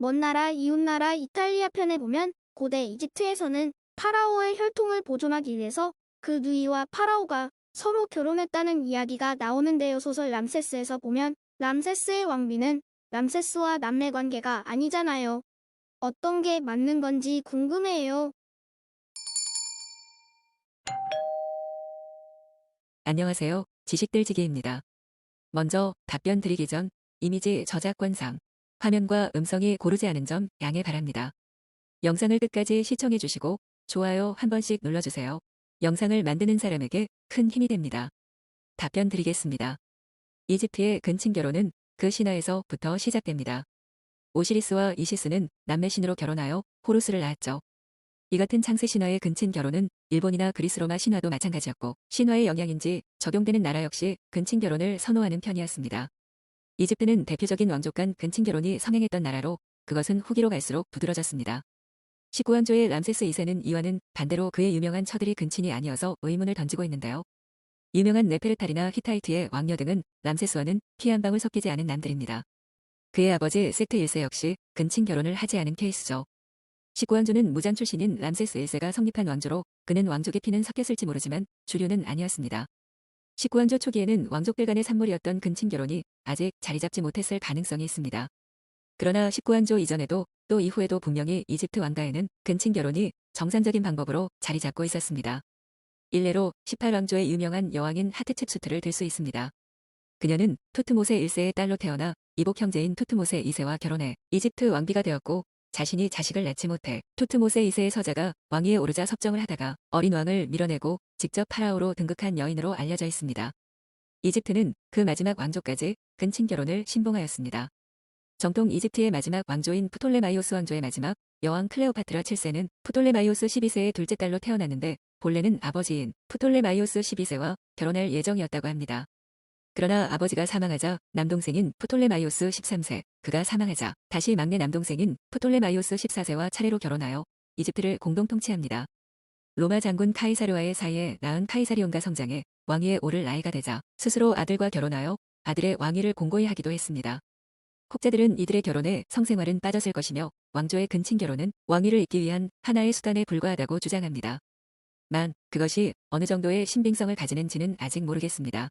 먼 나라 이웃나라 이탈리아 편에 보면 고대 이집트에서는 파라오의 혈통을 보존하기 위해서 그 누이와 파라오가 서로 결혼했다는 이야기가 나오는데요. 소설 람세스에서 보면 람세스의 왕비는 람세스와 남매 관계가 아니잖아요. 어떤 게 맞는 건지 궁금해요. 안녕하세요. 지식들지기입니다. 먼저 답변 드리기 전 이미지 저작권상 화면과 음성이 고르지 않은 점 양해 바랍니다. 영상을 끝까지 시청해 주시고 좋아요 한 번씩 눌러주세요. 영상을 만드는 사람에게 큰 힘이 됩니다. 답변 드리겠습니다. 이집트의 근친 결혼은 그 신화에서부터 시작됩니다. 오시리스와 이시스는 남매신으로 결혼하여 호루스를 낳았죠. 이 같은 창세 신화의 근친 결혼은 일본이나 그리스 로마 신화도 마찬가지였고 신화의 영향인지 적용되는 나라 역시 근친 결혼을 선호하는 편이었습니다. 이집트는 대표적인 왕족 간 근친 결혼이 성행했던 나라로 그것은 후기로 갈수록 두드러졌습니다. 19왕조의 람세스 2세는 이와는 반대로 그의 유명한 처들이 근친이 아니어서 의문을 던지고 있는데요. 유명한 네페르탈이나 히타이트의 왕녀 등은 람세스와는 피 한 방울 섞이지 않은 남들입니다. 그의 아버지 세트 1세 역시 근친 결혼을 하지 않은 케이스죠. 19왕조는 무장 출신인 람세스 1세가 성립한 왕조로 그는 왕족의 피는 섞였을지 모르지만 주류는 아니었습니다. 19왕조 초기에는 왕족들 간의 산물이었던 근친 결혼이 아직 자리 잡지 못했을 가능성이 있습니다. 그러나 19왕조 이전에도 또 이후에도 분명히 이집트 왕가에는 근친 결혼이 정상적인 방법으로 자리 잡고 있었습니다. 일례로 18왕조의 유명한 여왕인 하테츠츠트를 들 수 있습니다. 그녀는 투트모세 1세의 딸로 태어나 이복 형제인 투트모세 2세와 결혼해 이집트 왕비가 되었고 자신이 자식을 낳지 못해 투트모세 2세의 서자가 왕위에 오르자 섭정을 하다가 어린 왕을 밀어내고 직접 파라오로 등극한 여인으로 알려져 있습니다. 이집트는 그 마지막 왕조까지 근친 결혼을 신봉하였습니다. 정통 이집트의 마지막 왕조인 프톨레마이오스 왕조의 마지막 여왕 클레오파트라 7세는 프톨레마이오스 12세의 둘째 딸로 태어났는데 본래는 아버지인 프톨레마이오스 12세와 결혼할 예정이었다고 합니다. 그러나 아버지가 사망하자 남동생인 프톨레마이오스 13세, 그가 사망하자 다시 막내 남동생인 프톨레마이오스 14세와 차례로 결혼하여 이집트를 공동 통치합니다. 로마 장군 카이사르와의 사이에 낳은 카이사리온과 성장해 왕위에 오를 나이가 되자 스스로 아들과 결혼하여 아들의 왕위를 공고히 하기도 했습니다. 혹자들은 이들의 결혼에 성생활은 빠졌을 것이며 왕조의 근친 결혼은 왕위를 잇기 위한 하나의 수단에 불과하다고 주장합니다. 만, 그것이 어느 정도의 신빙성을 가지는지는 아직 모르겠습니다.